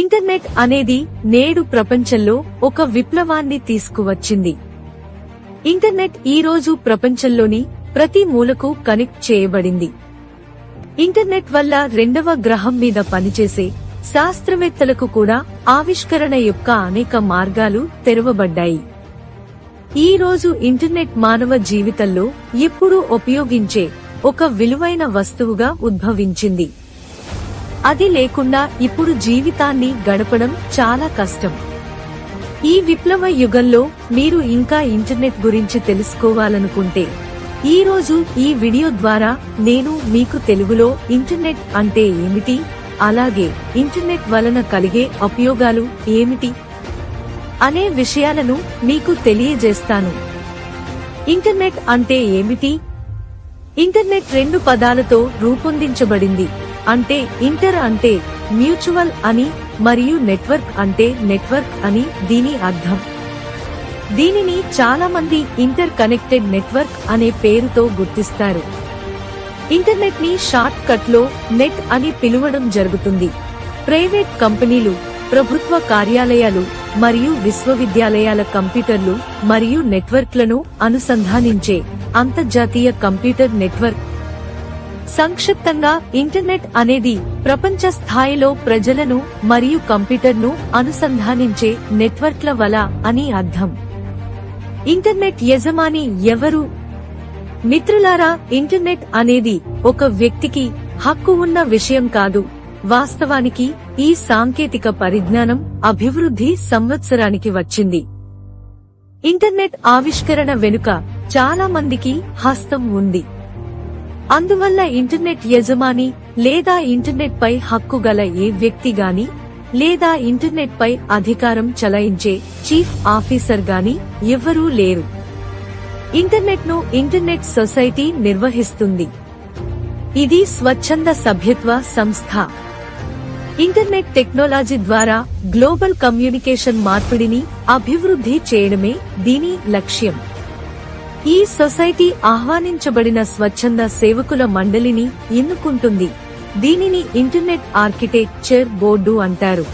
Internet అనేది నేడు ప్రపంచంలో ఒక విప్లవాన్ని తీసుకువచ్చింది. ఇంటర్నెట్ ఈ రోజు ప్రపంచంలోని ప్రతి మూలకు కనెక్ట్ చేయబడింది. ఇంటర్నెట్ వల్ల రెండవ గ్రహం మీద పనిచేసే శాస్త్రవేత్తలకు కూడా ఆవిష్కరణ యొక్క అనేక మార్గాలు తెరవబడ్డాయి. ఈ రోజు ఇంటర్నెట్ మానవ జీవితంలో ఎప్పుడూ ఉపయోగించే ఒక విలువైన వస్తువుగా ఉద్భవించింది. అది లేకుండా ఇప్పుడు జీవితాన్ని గడపడం చాలా కష్టం. ఈ విప్లవ యుగంలో మీరు ఇంకా ఇంటర్నెట్ గురించి తెలుసుకోవాలనుకుంటే ఈ రోజు ఈ వీడియో ద్వారా నేను మీకు తెలుగులో ఇంటర్నెట్ అంటే ఏమిటి అలాగే ఇంటర్నెట్ వలన కలిగే ఉపయోగాలు ఏమిటి అనే విషయాలను మీకు తెలియజేస్తాను. ఇంటర్నెట్ అంటే ఏమిటి? ఇంటర్నెట్ రెండు పదాలతో రూపొందించబడింది. అంటే ఇంటర్ అంటే మ్యూచువల్ అని మరియు నెట్వర్క్ అంటే నెట్వర్క్ అని దీని అర్థం. దీనిని చాలా మంది ఇంటర్ కనెక్టెడ్ నెట్వర్క్ అనే పేరుతో గుర్తిస్తారు. ఇంటర్నెట్ని షార్ట్ కట్లో నెట్ అని పిలువడం జరుగుతుంది. ప్రైవేట్ కంపెనీలు ప్రభుత్వ కార్యాలయాలు మరియు విశ్వవిద్యాలయాల కంప్యూటర్లు మరియు నెట్వర్క్లను అనుసంధానించే అంతర్జాతీయ కంప్యూటర్ నెట్వర్క్ సంక్షిప్తంగా ఇంటర్నెట్ అనేది ప్రపంచ స్థాయిలో ప్రజలను మరియు కంప్యూటర్ను అనుసంధానించే నెట్వర్క్ల వల అని అర్థం. ఇంటర్నెట్ యజమాని ఎవరు? మిత్రులారా ఇంటర్నెట్ అనేది ఒక వ్యక్తికి హక్కు ఉన్న విషయం కాదు. వాస్తవానికి ఈ సాంకేతిక పరిజ్ఞానం అభివృద్ధి సంవత్సరానికి వచ్చింది. ఇంటర్నెట్ ఆవిష్కరణ వెనుక చాలా మందికి హస్తం ఉంది. అందువల్ల ఇంటర్నెట్ యజమాని లేదా ఇంటర్నెట్ పై హక్కు గల ఏ వ్యక్తి గాని లేదా ఇంటర్నెట్ పై అధికారం చలాయించే చీఫ్ ఆఫీసర్ గాని ఎవ్వరూ లేరు. ఇంటర్నెట్ను ఇంటర్నెట్ సొసైటీ నిర్వహిస్తుంది. ఇది స్వచ్ఛంద సభ్యత్వ సంస్థ. ఇంటర్నెట్ టెక్నాలజీ ద్వారా గ్లోబల్ కమ్యూనికేషన్ మార్పిడిని అభివృద్ధి చేయడమే దీని లక్ష్యం. ఈ సొసైటీ ఆహ్వానించబడిన స్వచ్ఛంద సేవకుల మండలిని ఎన్నుకుంటుంది. దీనిని ఇంటర్నెట్ ఆర్కిటెక్చర్ బోర్డు అంటారు.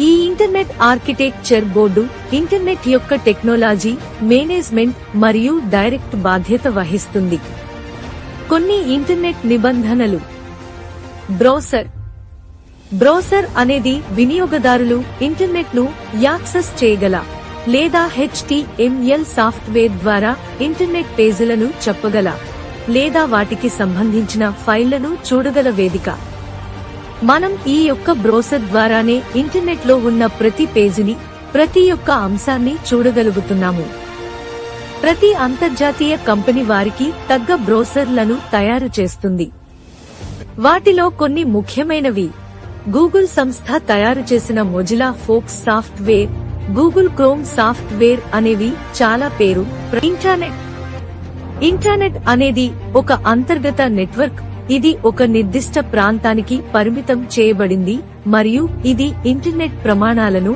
ఈ ఇంటర్నెట్ ఆర్కిటెక్చర్ బోర్డు ఇంటర్నెట్ యొక్క టెక్నాలజీ మేనేజ్మెంట్ మరియు డైరెక్ట్ బాధ్యత వహిస్తుంది. కొన్ని ఇంటర్నెట్ నిబంధనలు. బ్రౌసర్. బ్రౌసర్ అనేది వినియోగదారులు ఇంటర్నెట్ను యాక్సెస్ చేయగల లేదా హెచ్టిఎంఎల్ సాఫ్ట్వేర్ ద్వారా ఇంటర్నెట్ పేజీలను చెప్పగల లేదా వాటికి సంబంధించిన ఫైళ్ళను చూడగల వేదిక. మనం ఈ యొక్క బ్రౌసర్ ద్వారానే ఇంటర్నెట్లో ఉన్న ప్రతి పేజీని ప్రతి యొక్క అంశాన్ని చూడగలుగుతున్నాము. ప్రతి అంతర్జాతీయ కంపెనీ వారికి తగ్గ బ్రౌసర్లను తయారు చేస్తుంది. వాటిలో కొన్ని ముఖ్యమైనవి. గూగుల్ సంస్థ తయారు చేసిన Mozilla fox software Google Chrome software అనేవి చాలా పేరు. ఇంటర్నెట్ ఇంటర్నెట్ అనేది ఒక అంతర్గత నెట్వర్క్ ఇది ఒక నిర్దిష్ట ప్రాంతానికి పరిమితం చేయబడింది మరియు ఇది ఇంటర్నెట్ ప్రమాణాలను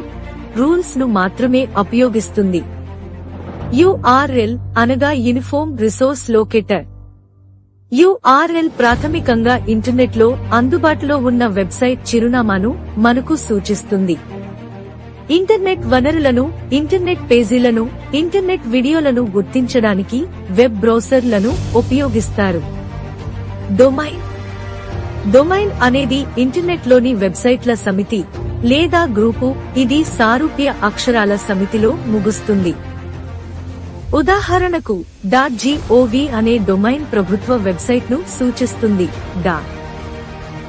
రూల్స్ను మాత్రమే ఉపయోగిస్తుంది. యుఆర్ఎల్ అనగా యూనిఫామ్ రిసోర్స్ లోకేటర్ యుఆర్ఎల్ ప్రాథమికంగా ఇంటర్నెట్లో అందుబాటులో ఉన్న వెబ్సైట్ చిరునామాను మనకు సూచిస్తుంది. ఇంటర్నెట్ వనరులను ఇంటర్నెట్ పేజీలను ఇంటర్నెట్ వీడియోలను గుర్తించడానికి వెబ్ బ్రౌజర్లను ఉపయోగిస్తారు. డొమైన్. డొమైన్ అనేది ఇంటర్నెట్లోని వెబ్సైట్ల సమితి లేదా గ్రూపు ఇది సారూప్య అక్షరాల సమితిలో ముగుస్తుంది. ఉదాహరణకు డాట్ జీఓవి అనే డొమైన్ ప్రభుత్వ వెబ్సైట్ను సూచిస్తుంది. డాట్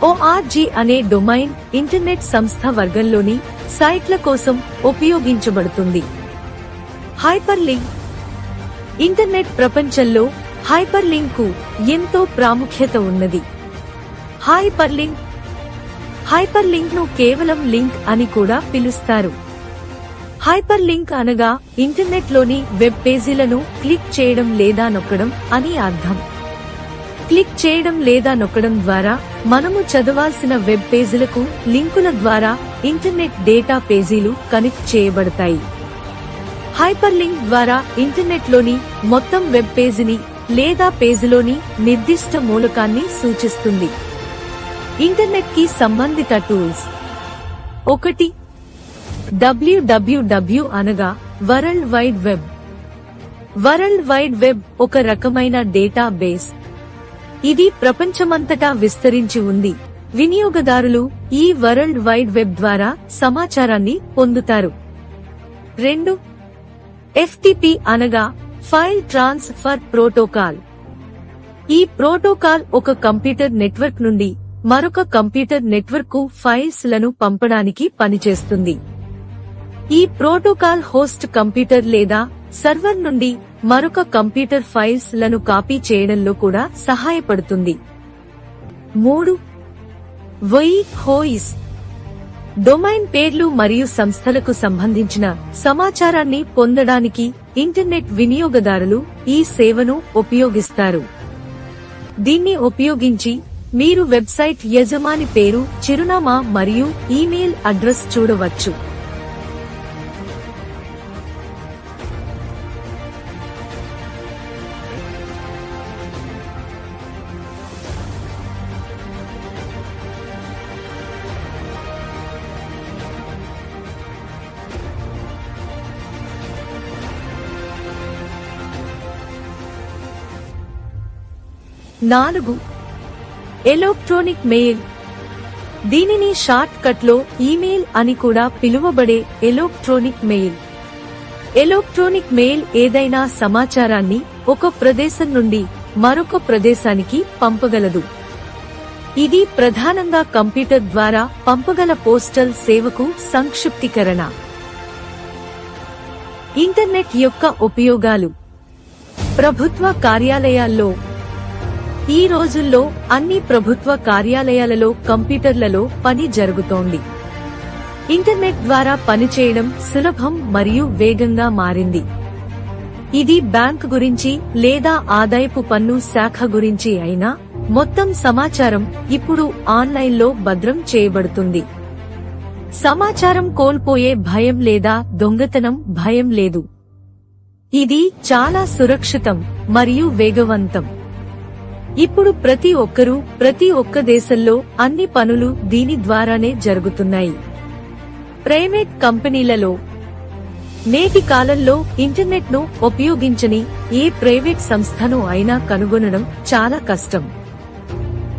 ఓఆర్జీ అనే డొమైన్ ఇంటర్నెట్ సంస్థ వర్గంలోని సైట్ల కోసం ఉపయోగించబడుతుంది. హైపర్ లింక్ ఇంటర్నెట్ ప్రపంచంలో హైపర్ లింక్ ఎంతో ప్రాముఖ్యత ఉన్నది. హైపర్ లింక్ హైపర్ లింక్ను కేవలం లింక్ అని కూడా పిలుస్తారు. హైపర్ లింక్ అనగా ఇంటర్నెట్లోని వెబ్ పేజీలను క్లిక్ చేయడం లేదా నొక్కడం అని అర్థం. క్లిక్ చేయడం లేదా నొక్కడం ద్వారా మనము చదవాల్సిన వెబ్ పేజీలకు లింకుల ద్వారా ఇంటర్నెట్ డేటా పేజీలు కనెక్ట్ చేయబడతాయి. హైపర్ లింక్ ద్వారా ఇంటర్నెట్లోని మొత్తం వెబ్ పేజీని లేదా పేజీలోని నిర్దిష్ట మూలకాన్ని సూచిస్తుంది. ఇంటర్నెట్కి సంబంధిత టూల్స్ ఒకటి డబ్ల్యూడబ్ల్యూడబ్ల్యూ అనగా world wide web. World wide web ఒక రకమైన డేటా బేస్ ఇది ప్రపంచమంతటా విస్తరించి ఉంది. వినియోగదారులు ఈ వరల్డ్ వైడ్ వెబ్ ద్వారా సమాచారాన్ని పొందుతారు. రెండు. ఎఫ్టిపి అనగా ఫైల్ ట్రాన్స్ఫర్ ప్రోటోకాల్. ఈ ప్రోటోకాల్ ఒక కంప్యూటర్ నెట్వర్క్ నుండి మరొక కంప్యూటర్ నెట్వర్క్కు ఫైల్స్లను పంపడానికి పనిచేస్తుంది. ఈ ప్రోటోకాల్ హోస్ట్ కంప్యూటర్ లేదా సర్వర్ నుండి మరొక కంప్యూటర్ ఫైల్స్లను కాపీ చేయడంలో కూడా సహాయపడుతుంది. మూడు వై హోయిస్. డొమైన్ పేర్లు మరియు సంస్థలకు సంబంధించిన సమాచారాన్ని పొందడానికి ఇంటర్నెట్ వినియోగదారులు ఈ సేవను ఉపయోగిస్తారు. దీన్ని ఉపయోగించి మీరు వెబ్సైట్ యజమాని పేరు చిరునామా మరియు ఈమెయిల్ అడ్రస్ చూడవచ్చు. నాలుగు. Electronic mail. దీనిని షార్ట్ కట్లో ఈమెయిల్ అని కూడా పిలువబడే ఎలక్ట్రానిక్ మెయిల్. ఎలక్ట్రానిక్ మెయిల్ ఏదైనా సమాచారాన్ని ఒక ప్రదేశం నుండి మరొక ప్రదేశానికి పంపగలదు. ఇది ప్రధానంగా కంప్యూటర్ ద్వారా పంపగల పోస్టల్ సేవకు సంక్షిప్తీకరణ. ఇంటర్నెట్ యొక్క ఉపయోగాలు. ప్రభుత్వ కార్యాలయాల్లో ఈ రోజుల్లో అన్ని ప్రభుత్వ కార్యాలయాలలో కంప్యూటర్లలో పని జరుగుతోంది. ఇంటర్నెట్ ద్వారా పనిచేయడం సులభం మరియు వేగంగా మారింది. ఇది బ్యాంక్ గురించి లేదా ఆదాయపు పన్ను శాఖ గురించి అయినా మొత్తం సమాచారం ఇప్పుడు ఆన్లైన్లో భద్రం చేయబడుతుంది. సమాచారం కోల్పోయే భయం లేదా దొంగతనం భయం లేదు. ఇది చాలా సురక్షితం మరియు వేగవంతం. ఇప్పుడు ప్రతి ఒక్కరూ ప్రతి ఒక్క దేశంలో అన్ని పనులు దీని ద్వారానే జరుగుతున్నాయి. ప్రైవేట్ కంపెనీలలో నేటి కాలంలో ఇంటర్నెట్ను ఉపయోగించని ఏ ప్రైవేట్ సంస్థను అయినా కనుగొనడం చాలా కష్టం.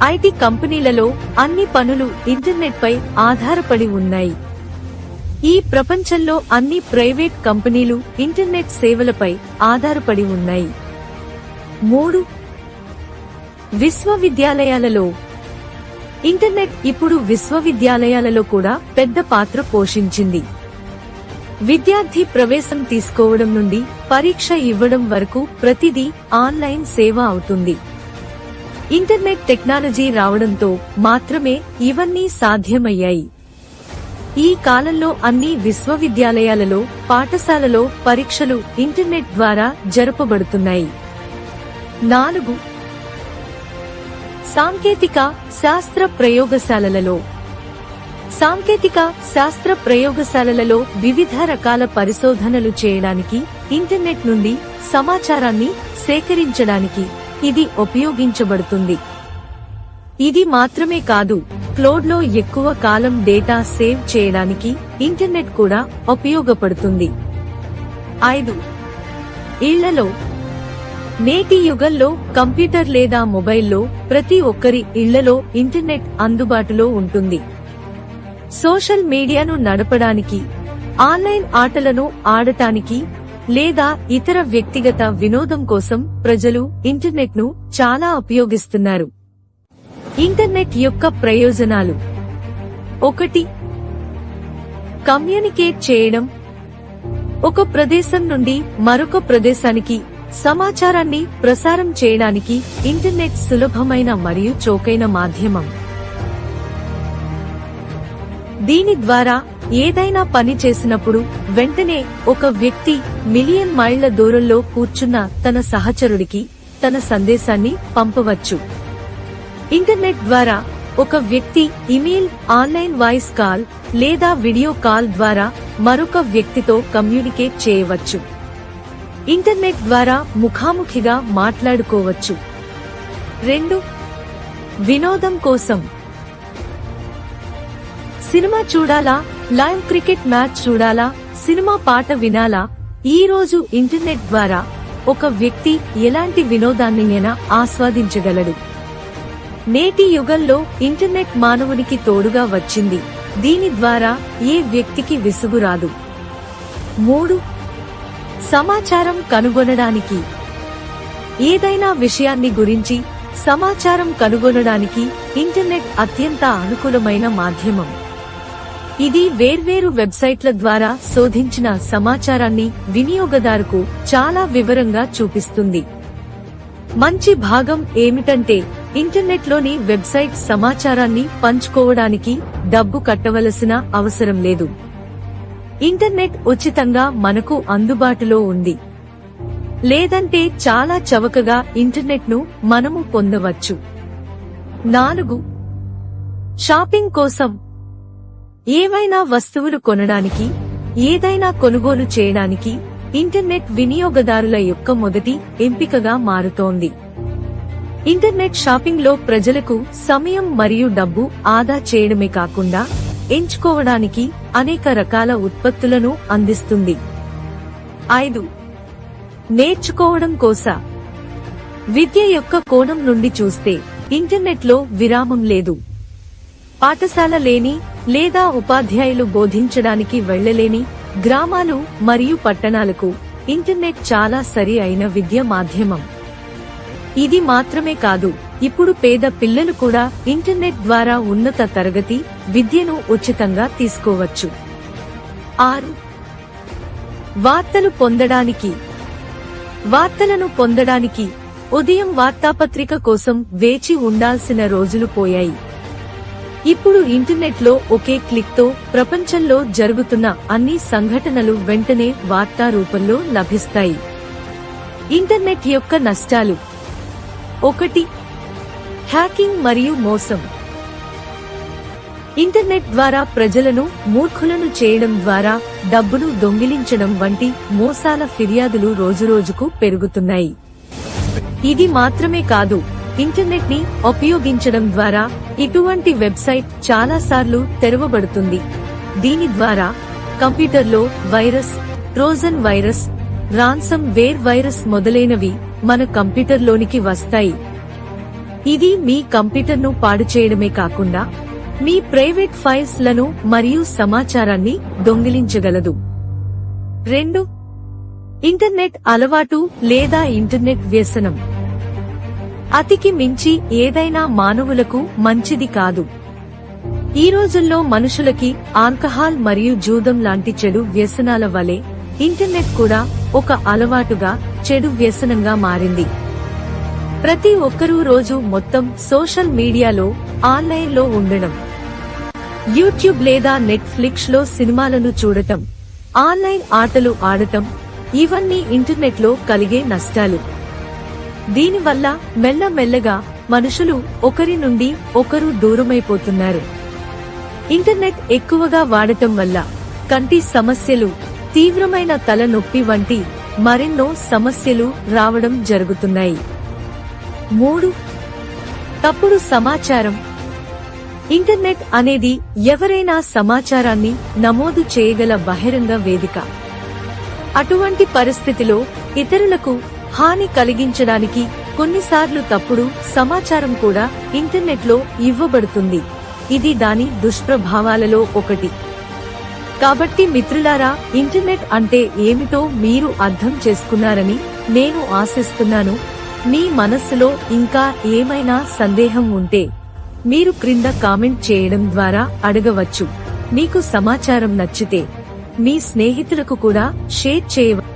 ఐటీ కంపెనీలలో అన్ని పనులు ఇంటర్నెట్ పై ఆధారపడి ఉన్నాయి. ఈ ప్రపంచంలో అన్ని ప్రైవేట్ కంపెనీలు ఇంటర్నెట్ సేవలపై ఆధారపడి ఉన్నాయి. మూడు విశ్వవిద్యాలయాలలో. ఇంటర్నెట్ ఇప్పుడు విశ్వవిద్యాలయాలలో కూడా పెద్ద పాత్ర పోషించింది. విద్యార్థి ప్రవేశం తీసుకోవడం నుండి పరీక్ష ఇవ్వడం వరకు ప్రతిదీ ఆన్లైన్ సేవ అవుతుంది. ఇంటర్నెట్ టెక్నాలజీ రావడంతో మాత్రమే ఇవన్నీ సాధ్యమయ్యాయి. ఈ కాలంలో అన్ని విశ్వవిద్యాలయాలలో పాఠశాలలో పరీక్షలు ఇంటర్నెట్ ద్వారా జరపబడుతున్నాయి. నాలుగు సాంకేతిక శాస్త్ర ప్రయోగశాలలలో. సాంకేతిక శాస్త్ర ప్రయోగశాలలలో వివిధ రకాల పరిశోధనలు చేయడానికి ఇంటర్నెట్ నుండి సమాచారాన్ని సేకరించడానికి ఇది ఉపయోగించబడుతుంది. ఇది మాత్రమే కాదు క్లోడ్లో ఎక్కువ కాలం డేటా సేవ్ చేయడానికి ఇంటర్నెట్ కూడా ఉపయోగపడుతుంది. ఐదు. ఇళ్ళలో నేటి యుగంలో కంప్యూటర్ లేదా మొబైల్లో ప్రతి ఒక్కరి ఇళ్ళలో ఇంటర్నెట్ అందుబాటులో ఉంటుంది. సోషల్ మీడియాను నడపడానికి ఆన్లైన్ ఆటలను ఆడటానికి లేదా ఇతర వ్యక్తిగత వినోదం కోసం ప్రజలు ఇంటర్నెట్ను చాలా ఉపయోగిస్తున్నారు. ఇంటర్నెట్ యొక్క ప్రయోజనాలు. ఒకటి కమ్యూనికేట్ చేయడం. ఒక ప్రదేశం నుండి మరొక ప్రదేశానికి సమాచారాన్ని ప్రసారం చేయడానికి ఇంటర్నెట్ సులభమైన మరియు చౌకైన మాధ్యమం. దీని ద్వారా ఏదైనా పని చేసినప్పుడు వెంటనే ఒక వ్యక్తి మిలియన్ మైళ్ళ దూరంలో కూర్చున్న తన సహచరుడికి తన సందేశాన్ని పంపవచ్చు. ఇంటర్నెట్ ద్వారా ఒక వ్యక్తి ఇమెయిల్ ఆన్లైన్ వాయిస్ కాల్ లేదా వీడియో కాల్ ద్వారా మరొక వ్యక్తితో కమ్యూనికేట్ చేయవచ్చు. ఇంటర్నెట్ ద్వారా ముఖాముఖిగా మాట్లాడుకోవచ్చు. రెండు వినోదం కోసం. సినిమా చూడాలా? లైవ్ క్రికెట్ మ్యాచ్ చూడాలా? సినిమా పాట వినాలా? ఈ రోజు ఇంటర్నెట్ ద్వారా ఒక వ్యక్తి ఎలాంటి వినోదాన్నైనా ఆస్వాదించగలడు. నేటి యుగంలో ఇంటర్నెట్ మానవునికి తోడుగా వచ్చింది. దీని ద్వారా ఏ వ్యక్తికి విసుగు రాదు. మూడు సమాచారం కనుగొనడానికి. ఏదైనా విషయాన్ని గురించి సమాచారం కనుగొనడానికి ఇంటర్నెట్ అత్యంత అనుకూలమైన మాధ్యమం. ఇది వేర్వేరు వెబ్సైట్ల ద్వారా శోధించిన సమాచారాన్ని వినియోగదారుకు చాలా వివరంగా చూపిస్తుంది. మంచి భాగం ఏమిటంటే ఇంటర్నెట్లోని వెబ్సైట్ సమాచారాన్ని పంచుకోవడానికి డబ్బు కట్టవలసిన అవసరం లేదు. ఇంటర్నెట్ ఉచితంగా మనకు అందుబాటులో ఉంది. లేదంటే చాలా చవకగా ఇంటర్నెట్ను మనము పొందవచ్చు. నాలుగు షాపింగ్ కోసం ఏవైనా వస్తువులు కొనడానికి ఏదైనా కొనుగోలు చేయడానికి ఇంటర్నెట్ వినియోగదారుల యొక్క మొదటి ఎంపికగా మారుతోంది. ఇంటర్నెట్ షాపింగ్లో ప్రజలకు సమయం మరియు డబ్బు ఆదా చేయడమే కాకుండా ఎంచుకోవడానికి అనేక రకాల ఉత్పత్తులను అందిస్తుంది. ఐదు. నేర్చుకోవడం కోస. విద్య యొక్క కోణం నుండి చూస్తే ఇంటర్నెట్లో విరామం లేదు. పాఠశాల లేని లేదా ఉపాధ్యాయులు బోధించడానికి వెళ్ళలేని గ్రామాలు మరియు పట్టణాలకు ఇంటర్నెట్ చాలా సరి అయిన విద్య మాధ్యమం. ఇది మాత్రమే కాదు ఇప్పుడు పేద పిల్లలు కూడా ఇంటర్నెట్ ద్వారా ఉన్నత తరగతి విద్యను ఉచితంగా తీసుకోవచ్చు. ఆరు. వార్తలు పొందడానికి. వార్తలను పొందడానికి ఉదయం వార్తాపత్రిక కోసం వేచి ఉండాల్సిన రోజులు పోయాయి. ఇప్పుడు ఇంటర్నెట్లో ఒకే క్లిక్తో ప్రపంచంలో జరుగుతున్న అన్ని సంఘటనలు వెంటనే వార్తా రూపంలో లభిస్తాయి. ఇంటర్నెట్ యొక్క నష్టాలు. ఒకటి. హ్యాకింగ్ మరియు మోసం. ఇంటర్నెట్ ద్వారా ప్రజలను మూర్ఖులను చేయడం ద్వారా డబ్బును దొంగిలించడం వంటి మోసాల ఫిర్యాదులు రోజురోజుకు పెరుగుతున్నాయి. ఇది మాత్రమే కాదు ఇంటర్నెట్ని ఉపయోగించడం ద్వారా ఇటువంటి వెబ్సైట్ చాలా సార్లు తెరవబడుతుంది. దీని ద్వారా కంప్యూటర్లో virus trojan virus ransomware virus మొదలైనవి మన కంప్యూటర్లోనికి వస్తాయి. ఇది మీ కంప్యూటర్ను పాడు చేయడమే కాకుండా మీ ప్రైవేట్ ఫైల్స్లను మరియు సమాచారాన్ని దొంగిలించగలదు. రెండు ఇంటర్నెట్ అలవాటు లేదా ఇంటర్నెట్ వ్యసనం. అతికి మించి ఏదైనా మానవులకు మంచిది కాదు. ఈ రోజుల్లో మనుషులకి ఆల్కహాల్ మరియు జూదం లాంటి చెడు వ్యసనాల వలె ఇంటర్నెట్ కూడా ఒక అలవాటుగా చెడు వ్యసనంగా మారింది. ప్రతి ఒక్కరూ రోజు మొత్తం సోషల్ మీడియాలో ఆన్లైన్లో ఉండడం. యూట్యూబ్ లేదా నెట్ఫ్లిక్స్లో సినిమాలను చూడటం. ఆన్లైన్ ఆటలు ఆడటం. ఇవన్నీ ఇంటర్నెట్లో కలిగే నష్టాలు. దీనివల్ల మెల్లమెల్లగా మనుషులు ఒకరి నుండి ఒకరు దూరమైపోతున్నారు. ఇంటర్నెట్ ఎక్కువగా వాడటం వల్ల కంటి సమస్యలు తీవ్రమైన తలనొప్పి వంటి మరెన్నో సమస్యలు రావడం జరుగుతున్నాయి. మూడు. తప్పుడు సమాచారం. ఇంటర్నెట్ అనేది ఎవరైనా సమాచారాన్ని నమోదు చేయగల బహిరంగ వేదిక. అటువంటి పరిస్థితిలో ఇతరులకు హాని కలిగించడానికి కొన్నిసార్లు తప్పుడు సమాచారం కూడా ఇంటర్నెట్లో ఇవ్వబడుతుంది. ఇది దాని దుష్ప్రభావాలలో ఒకటి. కాబట్టి మిత్రులారా ఇంటర్నెట్ అంటే ఏమిటో మీరు అర్థం చేసుకున్నారని నేను ఆశిస్తున్నాను. మీ మనస్సులో ఇంకా ఏమైనా సందేహం ఉంటే మీరు క్రింద కామెంట్ చేయడం ద్వారా అడగవచ్చు. మీకు సమాచారం నచ్చితే మీ స్నేహితులకు కూడా షేర్ చేయవచ్చు